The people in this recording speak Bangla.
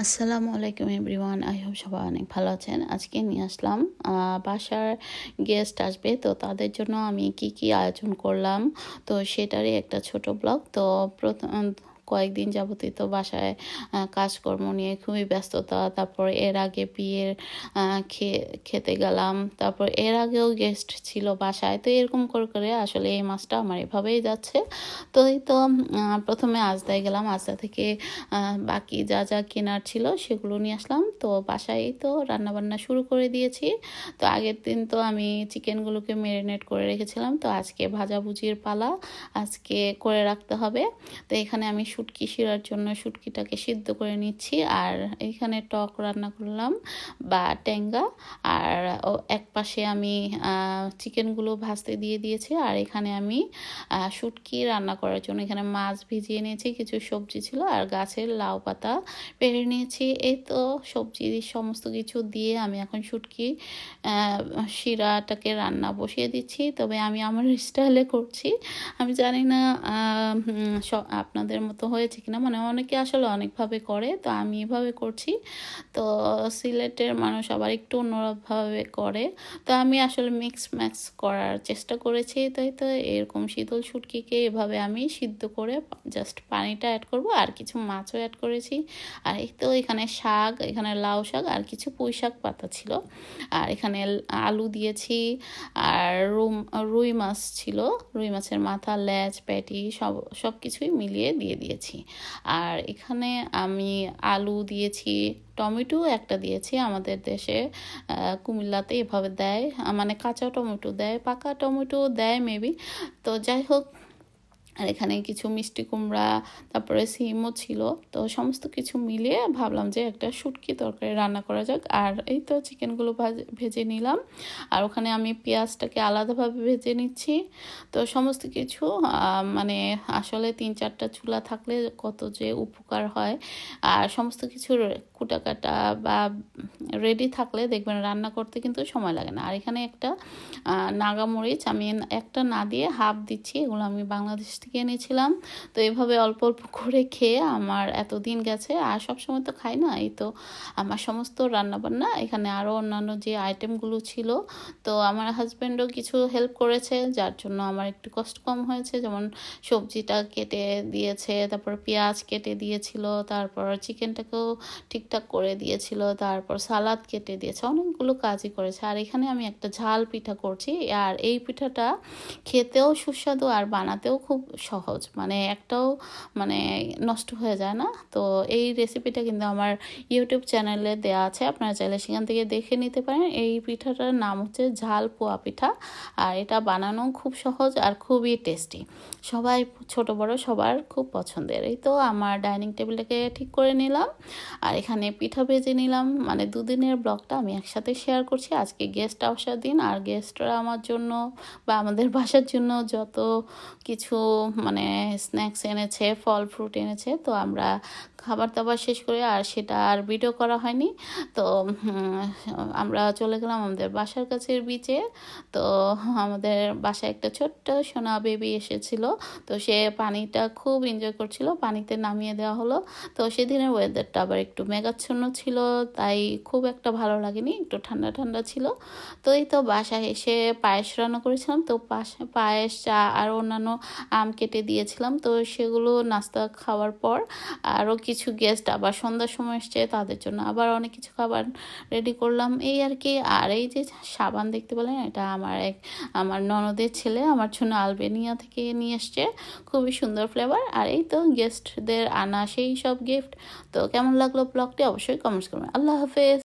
আসসালামু আলাইকুম এভরিওয়ান, আই হোপ সবাই অনেক ভালো আছেন। আজকে নিয়ে আসলাম বাসার গেস্ট আসবে, তো তাদের জন্য আমি কি কি আয়োজন করলাম, তো সেটারই একটা ছোট ব্লগ। তো প্রথম কয়েকদিন যাবতই তো বাসায় কাজকর্ম নিয়ে খুবই ব্যস্ততা, তারপর এর আগে বিয়ের খেতে গেলাম, তারপর এর আগেও গেস্ট ছিল বাসায়, তো এরকম করে করে আসলে এই মাসটা আমার এভাবেই যাচ্ছে। তো এই তো প্রথমে আজদায় গেলাম, আজদা থেকে বাকি যা যা কেনার ছিল সেগুলো নিয়ে আসলাম, তো বাসায় তো রান্নাবান্না শুরু করে দিয়েছি। তো আগের দিন তো আমি চিকেনগুলোকে মেরিনেট করে রেখেছিলাম, তো আজকে ভাজাভুজির পালা, আজকে করে রাখতে হবে। তো এখানে আমি শুটকি শিরার জন্য শুটকিটাকে সিদ্ধ করে নিচ্ছি। আর এখানে টক রান্না করলাম বা ট্যাঙ্গা। আর এক পাশে আমি চিকেনগুলো ভাজতে দিয়ে দিয়েছি। আর এখানে আমি শুটকি রান্না করার জন্য এখানে মাছ ভিজিয়ে নিয়েছি, কিছু সবজি ছিল, আর গাছের লাউ পাতা পেরে নিয়েছি। এই তো সবজি সমস্ত কিছু দিয়ে আমি এখন শুটকি শিরাটাকে রান্না বসিয়ে দিচ্ছি। তবে আমি আমার স্টাইলে করছি। আমি জানি না আপনাদের মতো হয়েছে কিনা মানে অনেকে আসলে অনেকভাবে করে, তো আমি এভাবে করছি। তো সিলেটের মানুষ আবার একটু অন্যভাবে করে। তো আমি আসলে মিক্স ম্যাক্স করার চেষ্টা করেছি, তাই তো এরকম শীতল শুটকিকে এভাবে আমি সিদ্ধ করে জাস্ট পানিটা অ্যাড করব, আর কিছু মাছও অ্যাড করেছি। আর এই তো এখানে শাক, এখানে লাউ শাক, আর কিছু পুঁই শাক পাতা ছিল। আর এখানে আলু দিয়েছি, আর রুম, রুই মাছ ছিল। রুই মাছের মাথা ল্যাজ প্যাটি, সব সব কিছুই মিলিয়ে দিয়ে দিয়েছি। আর এখানে আমি আলু দিয়েছি, টমেটো একটা দিয়েছি আমাদের দেশে কুমিল্লাতে এভাবে দেয় মানে কাঁচা টমেটো দেয়, পাকা টমেটো দেয় মেবি তো যাই হোক আর এখানে কিছু মিষ্টি কুমড়া, তারপরে সিমও ছিল। তো সমস্ত কিছু মিলিয়ে ভাবলাম যে একটা শুটকি তরকারি রান্না করা যাক। আর এই তো চিকেনগুলো ভাজ- নিলাম। আর ওখানে আমি পেঁয়াজটাকে আলাদাভাবে ভেজে নিচ্ছি। তো সমস্ত কিছু মানে আসলে তিন চারটা চুলা থাকলে কত যে উপকার হয়। আর সমস্ত কিছু কুটাকাটা বা রেডি থাকলে দেখবেন রান্না করতে কিন্তু সময় লাগে না। আর এখানে একটা নাগামরিচ আমি একটা না দিয়ে হাফ দিচ্ছি, এগুলো আমি বাংলাদেশ থেকে এনেছিলাম। তো এভাবে অল্প অল্প করে খেয়ে আমার এত দিন গেছে। আর সব সময় তো খাই না, এই তো আমার সমস্ত রান্নাবান্না, এখানে আরও অন্যান্য যে আইটেমগুলো ছিল, তো আমার হাজব্যান্ডও কিছু হেল্প করেছে, যার জন্য আমার একটু কষ্ট কম হয়েছে। যেমন সবজিটা কেটে দিয়েছে, তারপর পেঁয়াজ কেটে দিয়েছিল, তারপর চিকেনটাকেও ঠিকঠাক করে দিয়েছিল, তারপর সালাদ কেটে দিয়েছে, অনেকগুলো কাজই করেছে। আর এখানে আমি একটা ঝাল পিঠা করছি, আর এই পিঠাটা খেতেও সুস্বাদু আর বানাতেও খুব সহজ। মানে একটাও মানে নষ্ট হয়ে যায় না। তো এই রেসিপিটা কিন্তু আমার ইউটিউব চ্যানেলে দেওয়া আছে, আপনারা চাইলে সেখান থেকে দেখে নিতে পারেন। এই পিঠাটার নাম হচ্ছে ঝাল পোয়া পিঠা, আর এটা বানানো খুব সহজ আর খুবই টেস্টি সবাই, ছোট বড় সবার খুব পছন্দের। এই তো আমার ডাইনিং টেবিলটাকে ঠিক করে নিলাম, আর এখানে পিঠা ভেজে নিলাম। মানে দুদিনের ব্লগটা আমি একসাথে শেয়ার করছি। আজকে গেস্ট আসার দিন আর গেস্টরা আমার জন্য বা আমাদের বাসার জন্য যত কিছু মানে স্ন্যাক্স এনেছে, ফল ফ্রুট এনেছে, তো আমরা খাবার দাবার শেষ করে আর সেটা আর ভিডিও করা হয়নি। তো আমরা চলে গেলাম আমাদের বাসার কাছের বিচে তো, আমাদের বাসায় একটা ছোট্ট সোনা বেবি এসেছিল। তো সে পানিটা খুব এনজয় করছিল, পানিতে নামিয়ে দেওয়া হলো। তো সেদিনের ওয়েদারটা আবার একটু মেঘাচ্ছন্ন ছিল, তাই খুব একটা ভালো লাগেনি, একটু ঠান্ডা ঠান্ডা ছিল। তো এই তো বাসায় এসে পায়েস রান্না করেছিলাম, তো পায়েস, চা আর অন্যান্য আম কেটে দিয়েছিলাম। তো সেগুলো নাস্তা খাওয়ার পর আরও কিছু গেস্ট আবার সন্ধ্যার সময় এসছে, তাদের জন্য আবার অনেক কিছু খাবার রেডি করলাম। এই আর কি, আর এই যে সাবান দেখতে পেলেন, এটা আমার এক, আমার ননদের ছেলে, আমার জন্য আলবেনিয়া থেকে নিয়ে এসছে। খুবই সুন্দর ফ্লেভার আর এই তো গেস্টদের আনা সেই সব গিফট তো কেমন লাগল ব্লগটি অবশ্যই কমেন্টস করবেন। আল্লাহ হাফেজ।